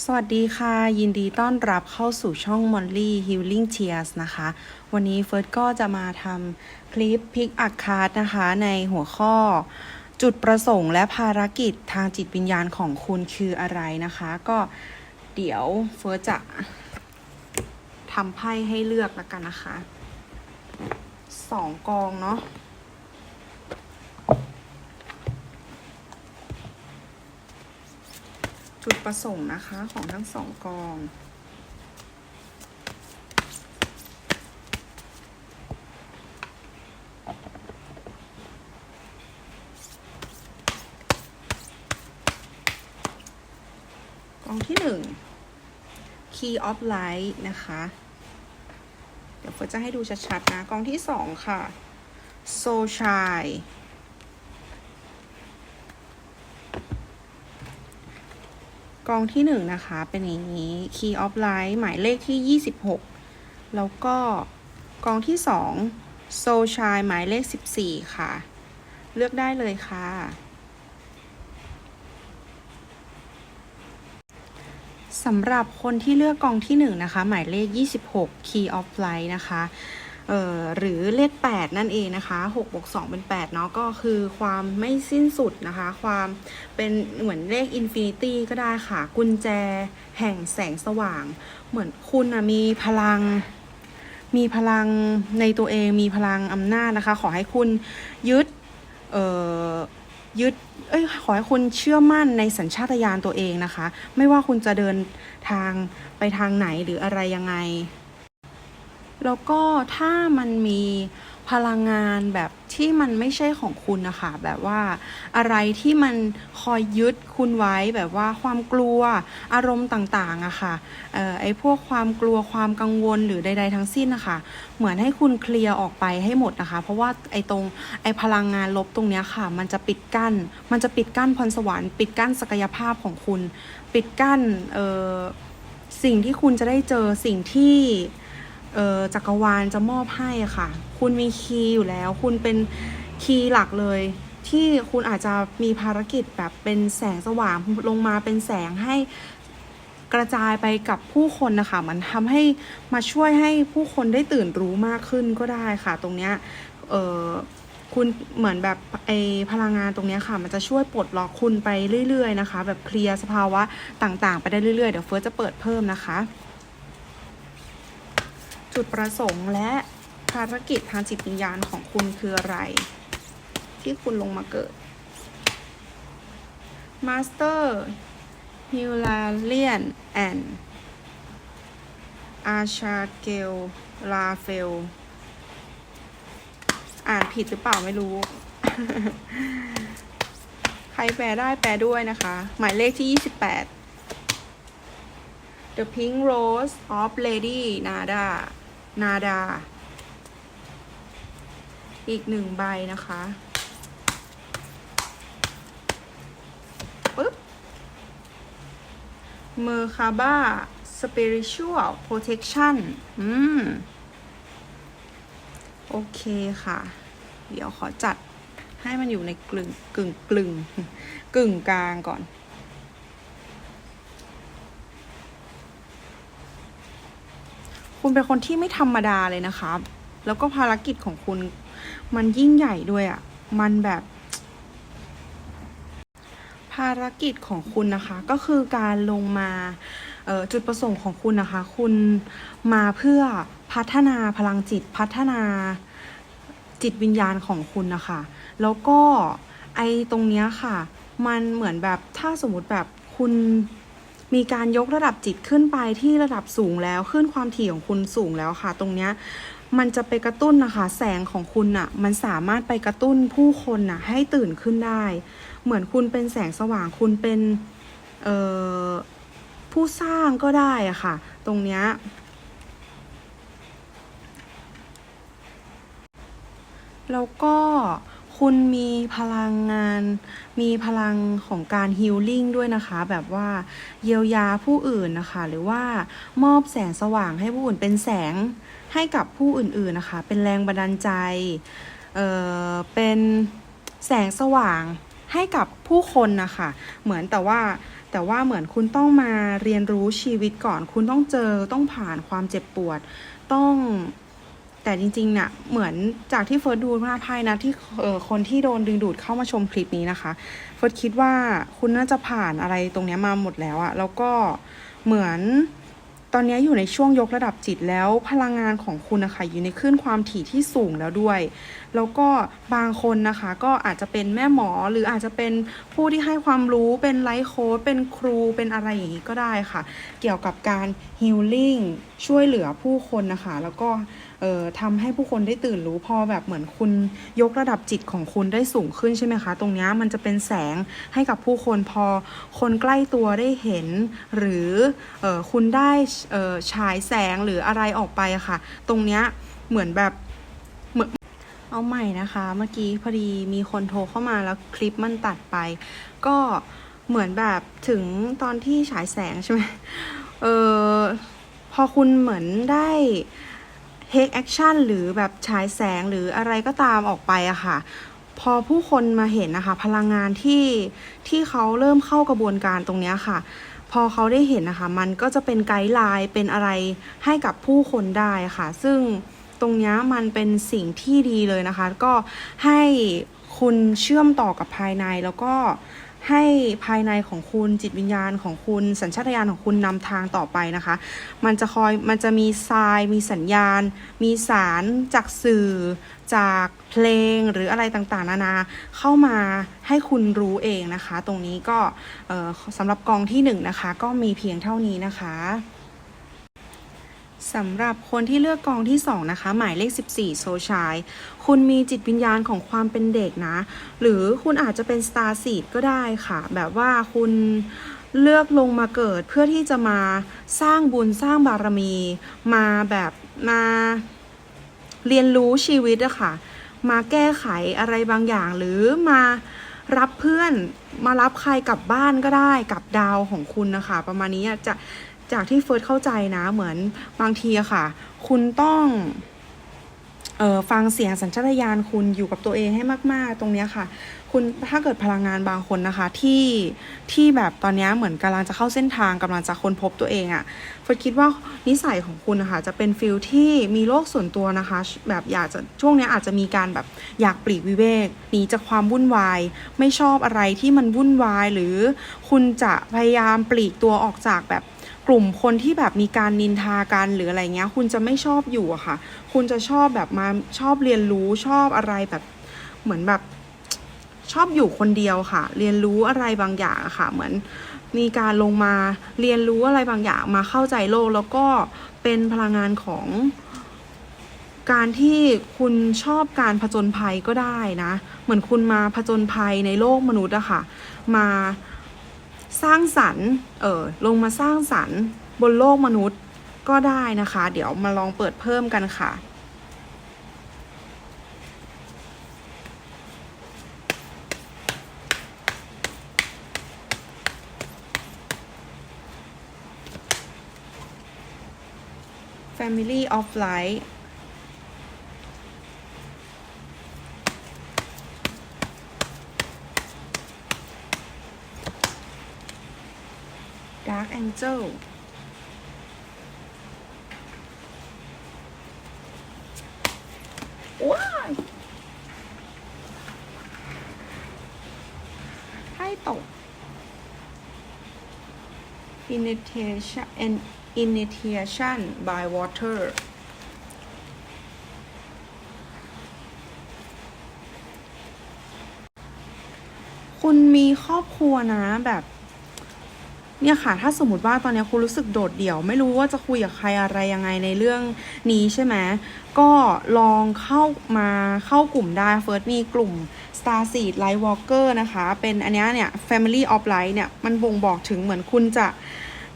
สวัสดีค่ะ ยินดีต้อนรับเข้าสู่ช่อง Molly Healing Tears นะคะ วันนี้เฟิร์สก็จะมาทำคลิปพิกอักคาร์ดนะคะ ในหัวข้อ จุดประสงค์และภารกิจทางจิตวิญญาณของคุณคืออะไรนะคะ ก็เดี๋ยวเฟิร์สจะทำไพ่ให้เลือกแล้วกันนะคะสองกองเนาะ จุด ประสงค์นะคะของทั้งสองกอง กองที่หนึ่ง Key of Light นะคะ เดี๋ยวเฟิร์จะให้ดูชัดๆนะ กองที่สองค่ะ Soul Shine องที่หนึ่งนะคะ เป็นอย่างนี้ Key of Light หมายเลขที่ 26 แล้วก็กองที่2 Soul Shine หมายเลข 14 ค่ะ เลือกได้เลยค่ะ สำหรับคนที่เลือกกองที่ 1 นะคะ หมายเลข 26 Key of Light นะคะ หรือเลข 8 นั่นเองนะคะ6บวก2เป็น 8 เนาะก็คือความไม่สิ้นสุดนะคะ ความเป็นเหมือนเลขอินฟินิตี้ก็ได้ค่ะ กุญแจแห่งแสงสว่าง เหมือนคุณนะมีพลัง มีพลังในตัวเองมีพลังอำนาจนะคะ ขอให้คุณยึดยึดเอ้ยขอให้คุณเชื่อมั่นในสัญชาตญาณตัวเองนะคะ ไม่ว่าคุณจะเดินทางไปทางไหนหรืออะไรยังไง แล้วก็ถ้ามันมีพลังงานแบบที่มันไม่ใช่ของคุณนะคะ แบบว่าอะไรที่มันคอยยึดคุณไว้แบบว่าความกลัวอารมณ์ต่างๆอะค่ะเอ่อไอ้พวกความกลัวความกังวลหรือใด ๆ ทั้งสิ้นนะคะเหมือนให้คุณเคลียร์ออกไปให้หมดนะคะ เพราะว่าไอ้ตรงไอ้พลังงานลบตรงเนี้ยค่ะ มันจะปิดกั้น มันจะปิดกั้นพรสวรรค์ปิดกั้นศักยภาพของคุณ ปิดกั้นสิ่งที่คุณจะได้เจอสิ่งที่ จักรวาลจะมอบให้ค่ะ คุณมีคีย์อยู่แล้ว คุณเป็นคีย์หลักเลย ที่คุณอาจจะมีภารกิจแบบเป็นแสงสว่างลงมาเป็นแสงให้กระจายไปกับผู้คนนะคะ มันทำให้มาช่วยให้ผู้คนได้ตื่นรู้มากขึ้นก็ได้ค่ะ ตรงเนี้ยเออคุณเหมือนแบบไอพลังงานตรงนี้ค่ะ มันจะช่วยปลดล็อกคุณไปเรื่อย ๆ นะคะ แบบเคลียร์สภาวะต่าง ๆ ไปได้เรื่อย ๆ เดี๋ยวเฟิร์สจะเปิดเพิ่มนะคะ จุดประสงค์และภารกิจทางจิตวิญญาณของคุณคืออะไร ที่คุณลงมาเกิด Master h i l a r i a n and Archangel Raphael อ่านผิดหรือเปล่าไม่รู้ ใครแปลได้แปลด้วยนะคะ หมายเลขที่ 28 The Pink Rose of Lady Nada นาดา อีกหนึ่งใบนะคะปึ๊บเมอร์คาบ้า Spiritual Protection อืม โอเคค่ะ เดี๋ยวขอจัดให้มันอยู่ในกลึงกึ่งกลึงกึ่งกลางก่อน คุณเป็นคนที่ไม่ธรรมดาเลยนะครับ แล้วก็ภารกิจของคุณ มันยิ่งใหญ่ด้วยอะ่ะ มันแบบ ภารกิจของคุณนะคะ ก็คือการลงมาจุดประสงค์ของคุณนะคะ คุณมาเพื่อพัฒนาพลังจิตพัฒนาจิตวิญญาณของคุณนะคะ แล้วก็ไอตรงเนี้ยค่ะ มันเหมือนแบบถ้าสมมติแบบคุณ มีการยกระดับจิตขึ้นไปที่ระดับสูงแล้วขึ้นความถี่ของคุณสูงแล้วค่ะ ตรงเนี้ยมันจะไปกระตุ้นนะคะ แสงของคุณน่ะ มันสามารถไปกระตุ้นผู้คนน่ะ ให้ตื่นขึ้นได้ เหมือนคุณเป็นแสงสว่างคุณเป็นเอ่อผู้สร้างก็ได้อะค่ะ ตรงเนี้ยแล้วก็ คุณมีพลังงาน มีพลังของการฮิลลิ่งด้วยนะคะ แบบว่าเยียวยาผู้อื่นนะคะ หรือว่ามอบแสงสว่างให้ผู้อื่นเป็นแสงให้กับผู้อื่นๆนะคะ เป็นแรงบันดาลใจ เอ่อ เป็นแสงสว่างให้กับผู้คนนะคะ เหมือนแต่ว่าแต่ว่าเหมือนคุณต้องมาเรียนรู้ชีวิตก่อน คุณต้องเจอต้องผ่านความเจ็บปวด ต้อง แต่จริงๆเนี่ยเหมือนจากที่เฟิร์สดูมาภายนะที่เอ่อคนที่โดนดึงดูดเข้ามาชมคลิปนี้นะคะ เฟิร์สคิดว่าคุณน่าจะผ่านอะไรตรงนี้มาหมดแล้วอะแล้วก็เหมือนตอนนี้อยู่ในช่วงยกระดับจิตแล้วพลังงานของคุณนะคะอยู่ในคลื่นความถี่ที่สูงแล้วด้วย แล้วก็บางคนนะคะ ก็อาจจะเป็นแม่หมอหรืออาจจะเป็นผู้ที่ให้ความรู้เป็นไลฟ์โค้ดเป็นครูเป็นอะไรอย่างนี้ก็ได้ค่ะ เกี่ยวกับการฮีลลิ่งช่วยเหลือผู้คนนะคะ แล้วก็ทำให้ผู้คนได้ตื่นรู้พอแบบเหมือนคุณยกระดับจิตของคุณได้สูงขึ้นใช่ไหมคะ ตรงนี้มันจะเป็นแสงให้กับผู้คนพอคนใกล้ตัวได้เห็น หรือออคุณได้ฉายแสงหรืออะไรออกไปะค่ะ ตรงนี้เหมือนแบบ เอาใหม่นะคะ เมื่อกี้พอดีมีคนโทรเข้ามาแล้วคลิปมันตัดไป ก็เหมือนแบบถึงตอนที่ฉายแสงใช่ไหมเออพอคุณเหมือนได้ take action หรือแบบฉายแสงหรืออะไรก็ตามออกไปอะค่ะ พอผู้คนมาเห็นนะคะ พลังงานที่ที่เขาเริ่มเข้ากระบวนการตรงนี้ค่ะ พอเขาได้เห็นนะคะ มันก็จะเป็นไกด์ไลน์เป็นอะไรให้กับผู้คนได้ค่ะ ซึ่ง ตรงนี้มันเป็นสิ่งที่ดีเลยนะคะ ก็ให้คุณเชื่อมต่อกับภายในแล้วก็ให้ภายในของคุณจิตวิญญาณของคุณสัญชาตญาณของคุณนำทางต่อไปนะคะ มันจะคอยมันจะมีทราย มีสัญญาณ มีสารจากสื่อ จากเพลงหรืออะไรต่างๆ นานาเข้ามาให้คุณรู้เองนะคะ ตรงนี้ก็สำหรับกองที่หนึ่งนะคะ ก็มีเพียงเท่านี้นะคะ สำหรับคนที่เลือกกองที่ 2 นะคะ หมายเลข 14 โซชาย คุณมีจิตวิญญาณของความเป็นเด็กนะ หรือคุณอาจจะเป็นสตาร์ซีดก็ได้ค่ะ แบบว่าคุณเลือกลงมาเกิดเพื่อที่จะมาสร้างบุญสร้างบารมี มาแบบมาเรียนรู้ชีวิตอะค่ะ มาแก้ไขอะไรบางอย่าง หรือมารับเพื่อนมารับใครกลับบ้านก็ได้กับดาวของคุณนะคะ ประมาณนี้จะ จากที่เฟิร์สเข้าใจนะเหมือนบางทีอะค่ะ คุณต้องเออฟังเสียงสัญชาตญาณคุณอยู่กับตัวเองให้มาก ๆ ตรงเนี้ยค่ะ คุณถ้าเกิดพลังงานบางคนนะคะ ที่ที่แบบตอนนี้เหมือนกำลังจะเข้าเส้นทางกำลังจะค้นพบตัวเองอะเฟิร์สคิดว่านิสัยของคุณนะคะจะเป็นฟิลที่มีโลกส่วนตัวนะคะ แบบอยากจะช่วงเนี้ยอาจจะมีการแบบอยากปลีกวิเวกหนีจากความวุ่นวาย ไม่ชอบอะไรที่มันวุ่นวายหรือคุณจะพยายามปลีกตัวออกจากแบบ กลุ่มคนที่แบบมีการนินทากันหรืออะไรเงี้ย คุณจะไม่ชอบอยู่อะค่ะ คุณจะชอบแบบมาชอบเรียนรู้ชอบอะไรแบบเหมือนแบบชอบอยู่คนเดียวค่ะ เรียนรู้อะไรบางอย่างอะค่ะ เหมือนมีการลงมาเรียนรู้อะไรบางอย่างมาเข้าใจโลก แล้วก็เป็นพลังงานของการที่คุณชอบการผจญภัยก็ได้นะ เหมือนคุณมาผจญภัยในโลกมนุษย์อะค่ะ มา สร้างสรรค์เออลงมาสร้างสรรค์บนโลกมนุษย์ก็ได้นะคะ เดี๋ยวมาลองเปิดเพิ่มกันค่ะ Family of Light Angel ว้ายให้ตก initiation and initiation by water คุณมีครอบครัวนะแบบ เนี่ยค่ะ ถ้าสมมติว่าตอนนี้คุณรู้สึกโดดเดี่ยว ไม่รู้ว่าจะคุยกับใครอะไรยังไงในเรื่องนี้ใช่ไหมก็ลองเข้ามาเข้ากลุ่มได้เฟิร์สมีกลุ่ม Star Seed Light Walker นะคะ เป็นอันนี้เนี่ย Family of Light เนี่ย มันบ่งบอกถึงเหมือนคุณจะ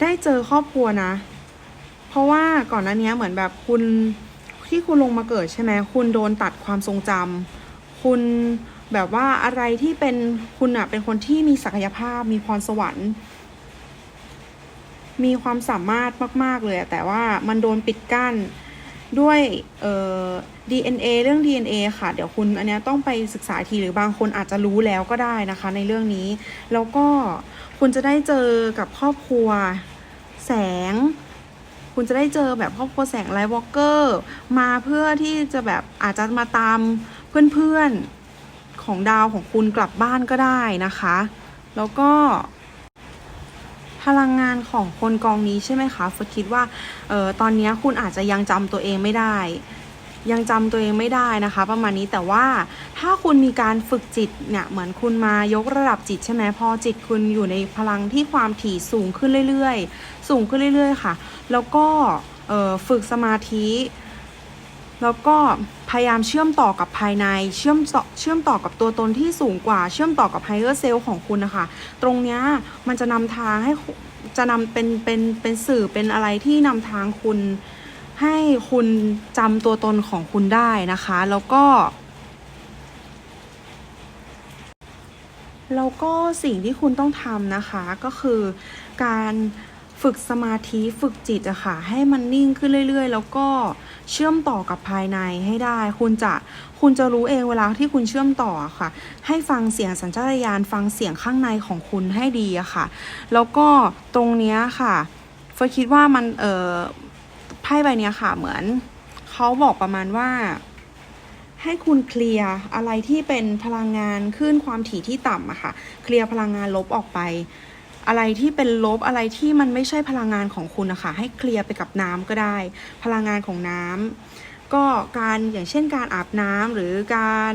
ได้เจอครอบครัวนะ เพราะว่าก่อนหน้านี้เหมือนแบบคุณที่คุณลงมาเกิดใช่ไหมคุณโดนตัดความทรงจำคุณแบบว่าอะไรที่เป็นคุณอะเป็นคนที่มีศักยภาพมีพรสวรรค์ มีความสามารถมาก ๆ เลยแต่ว่ามันโดนปิดกั้นด้วยเอ่อ DNA เรื่อง DNA ค่ะ เดี๋ยวคุณอันนี้ต้องไปศึกษาทีหรือบางคนอาจจะรู้แล้วก็ได้นะคะ ในเรื่องนี้ แล้วก็คุณจะได้เจอกับครอบครัวแสง คุณจะได้เจอแบบครอบครัวแสงไลท์วอลเกอร์มาเพื่อที่จะแบบอาจจะมาตามเพื่อนๆของดาวของคุณกลับบ้านก็ได้นะคะ แล้วก็ พลังงานของคนกองนี้ใช่ไหมคะฟคิดว่าเออตอนนี้คุณอาจจะยังจำตัวเองไม่ได้ ยังจำตัวเองไม่ได้นะคะ ประมาณนี้แต่ว่าถ้าคุณมีการฝึกจิตเนี่ยเหมือนคุณมายกระดับจิตใช่ไหมพอจิตคุณอยู่ในพลังที่ความถี่สูงขึ้นเรื่อยๆ สูงขึ้นเรื่อย ๆ ค่ะ แล้วก็ฝึกสมาธิ แล้วก็พยายามเชื่อมต่อกับภายใน เชื่อมต่อเชื่อมต่อกับตัวตนที่สูงกว่า เชื่อมต่อกับไฮเออร์เซลล์ของคุณนะคะ ตรงเนี้ยมันจะนำทางให้จะนำเป็นเป็นเป็นสื่อเป็นอะไรที่นำทางคุณให้คุณจำตัวตนของคุณได้นะคะ แล้วก็แล้วก็สิ่งที่คุณต้องทำนะคะก็คือการ ฝึกสมาธิฝึกจิตอะค่ะ ให้มันนิ่งขึ้นเรื่อย ๆ แล้วก็เชื่อมต่อกับภายในให้ได้ คุณจะคุณจะรู้เองเวลาที่คุณเชื่อมต่อค่ะ ให้ฟังเสียงสัญชาตญาณฟังเสียงข้างในของคุณให้ดีอะค่ะ แล้วก็ตรงเนี้ยค่ะเฟยคิดว่ามันเออไพ่ใบเนี้ยค่ะ เหมือนเขาบอกประมาณว่า ให้คุณเคลียร์อะไรที่เป็นพลังงานขึ้นความถี่ที่ต่ำอะค่ะ เคลียร์พลังงานลบออกไป อะไรที่เป็นลบอะไรที่มันไม่ใช่พลังงานของคุณนะคะให้เคลียร์ไปกับน้ำก็ได้ พลังงานของน้ำก็การอย่างเช่นการอาบน้ำหรือการ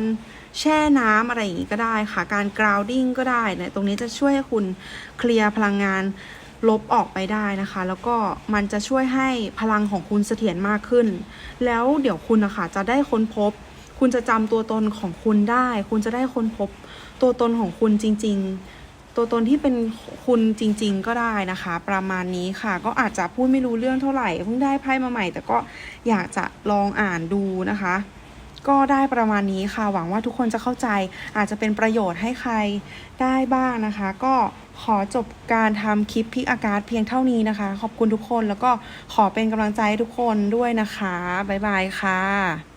แช่น้ำอะไรอย่างนี้ก็ได้ค่ะ การ grounding ก็ได้เนี่ยตรงนี้จะช่วยให้คุณเคลียร์พลังงานลบออกไปได้นะคะ แล้วก็มันจะช่วยให้พลังของคุณเสถียรมากขึ้น แล้วเดี๋ยวคุณนะคะจะได้ค้นพบ คุณจะจำตัวตนของคุณได้ คุณจะได้ค้นพบตัวตนของคุณจริง ๆ ตัวตนที่เป็นคุณจริง ๆ ก็ได้นะคะ ประมาณนี้ค่ะ ก็อาจจะพูดไม่รู้เรื่องเท่าไหร่เพิ่งได้ไพ่มาใหม่ แต่ก็อยากจะลองอ่านดูนะคะ ก็ได้ประมาณนี้ค่ะ หวังว่าทุกคนจะเข้าใจ อาจจะเป็นประโยชน์ให้ใครได้บ้างนะคะ ก็ขอจบการทำคลิปพิกอากาศเพียงเท่านี้นะคะ ขอบคุณทุกคนแล้วก็ขอเป็นกำลังใจให้ทุกคนด้วยนะคะบ๊ายบายค่ะ